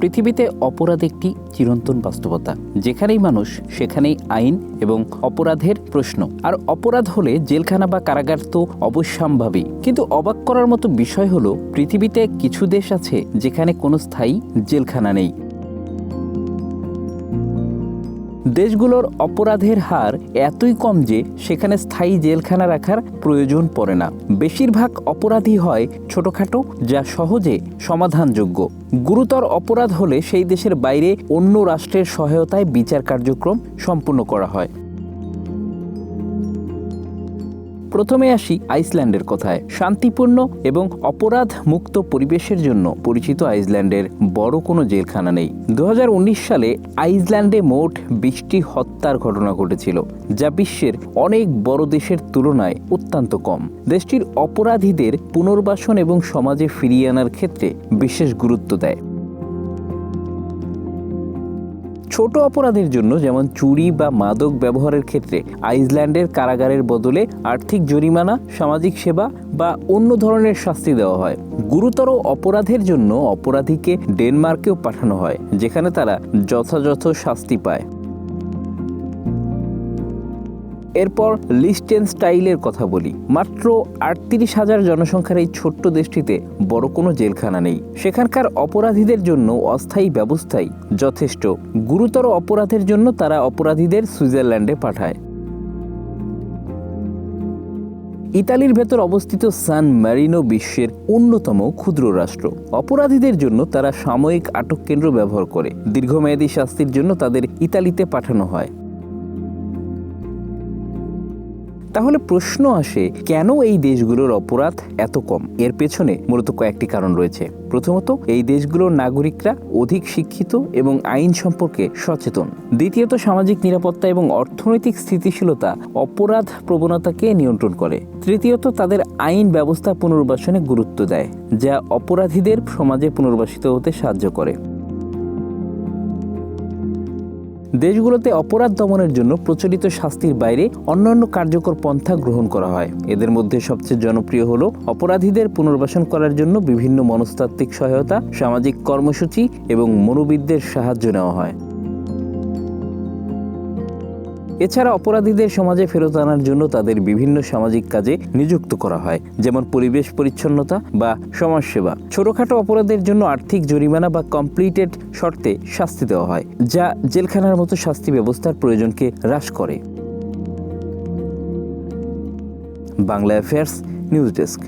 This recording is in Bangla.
পৃথিবীতে অপরাধ একটি চিরন্তন বাস্তবতা। যেখানেই মানুষ, সেখানেই আইন এবং অপরাধের প্রশ্ন। আর অপরাধ হলে জেলখানা বা কারাগার তো অবশ্যম্ভাবী। কিন্তু অবাক করার মতো বিষয় হলো, পৃথিবীতে কিছু দেশ আছে যেখানে কোনো স্থায়ী জেলখানা নেই। দেশগুলোর অপরাধের হার এতই কম যে সেখানে স্থায়ী জেলখানা রাখার প্রয়োজন পড়ে না। বেশিরভাগ অপরাধী হয় ছোটখাটো যা সহজে সমাধানযোগ্য। গুরুতর অপরাধ হলে সেই দেশের বাইরে অন্য রাষ্ট্রের সহায়তায় বিচার কার্যক্রম সম্পূর্ণ করা হয়। প্রথমে আসি আইসল্যান্ডের কথায়। শান্তিপূর্ণ এবং অপরাধ মুক্ত পরিবেশের জন্য পরিচিত আইসল্যান্ডের বড় কোনো জেলখানা নেই। দু হাজার উনিশ সালে আইসল্যান্ডে মোট বিশটি হত্যার ঘটনা ঘটেছিল, যা বিশ্বের অনেক বড় দেশের তুলনায় অত্যন্ত কম। দেশটির অপরাধীদের পুনর্বাসন এবং সমাজে ফিরিয়ে আনার ক্ষেত্রে বিশেষ গুরুত্ব দেয়। ছোট অপরাধের জন্য যেমন চুরি বা মাদক ব্যবহারের ক্ষেত্রে আইসল্যান্ডের কারাগারের বদলে আর্থিক জরিমানা, সামাজিক সেবা বা অন্য ধরনের শাস্তি দেওয়া হয়। গুরুতর অপরাধের জন্য অপরাধীকে ডেনমার্কেও পাঠানো হয়, যেখানে তারা যথাযথ শাস্তি পায়। এরপর লিস্টেন স্টাইলের কথা বলি। মাত্র আটত্রিশ হাজার জনসংখ্যার এই ছোট্ট দেশটিতে বড় কোনো জেলখানা নেই। সেখানকার অপরাধীদের জন্য অস্থায়ী ব্যবস্থাই যথেষ্ট। গুরুতর অপরাধের জন্য তারা অপরাধীদের সুইজারল্যান্ডে পাঠায়। ইতালির ভেতর অবস্থিত সান ম্যারিনো বিশ্বের অন্যতম ক্ষুদ্র রাষ্ট্র। অপরাধীদের জন্য তারা সাময়িক আটক কেন্দ্র ব্যবহার করে। দীর্ঘমেয়াদী শাস্তির জন্য তাদের ইতালিতে পাঠানো হয়। তাহলে প্রশ্ন আসে, কেন এই দেশগুলোর অপরাধ এত কম? এর পেছনে মূলত কয়েকটি কারণ রয়েছে। প্রথমত, এই দেশগুলোর নাগরিকরা অধিক শিক্ষিত এবং আইন সম্পর্কে সচেতন। দ্বিতীয়ত, সামাজিক নিরাপত্তা এবং অর্থনৈতিক স্থিতিশীলতা অপরাধ প্রবণতাকে নিয়ন্ত্রণ করে। তৃতীয়ত, তাদের আইন ব্যবস্থা পুনর্বাসনে গুরুত্ব দেয়, যা অপরাধীদের সমাজে পুনর্বাসিত হতে সাহায্য করে। দেশগুলোতে অপরাধ দমনের জন্য প্রচলিত শাস্তির বাইরে অন্যান্য কার্যকর পন্থা গ্রহণ করা হয়। এদের মধ্যে সবচেয়ে জনপ্রিয় হল অপরাধীদের পুনর্বাসন করার জন্য বিভিন্ন মনস্তাত্ত্বিক সহায়তা, সামাজিক কর্মসূচি এবং মনোবিদদের সাহায্য নেওয়া হয়। এছাড়া অপরাধীদের সমাজে ফেরত আনার জন্য তাদের বিভিন্ন সামাজিক কাজে নিযুক্ত করা হয়, যেমন পরিবেশ পরিচ্ছন্নতা বা সমাজসেবা। ছোটখাটো অপরাধের জন্য আর্থিক জরিমানা বা কমপ্লিটেড শর্তে শাস্তি দেওয়া হয়, যা জেলখানার মতো শাস্তি ব্যবস্থার প্রয়োজনকে হ্রাস করে। Bangla affairs news desk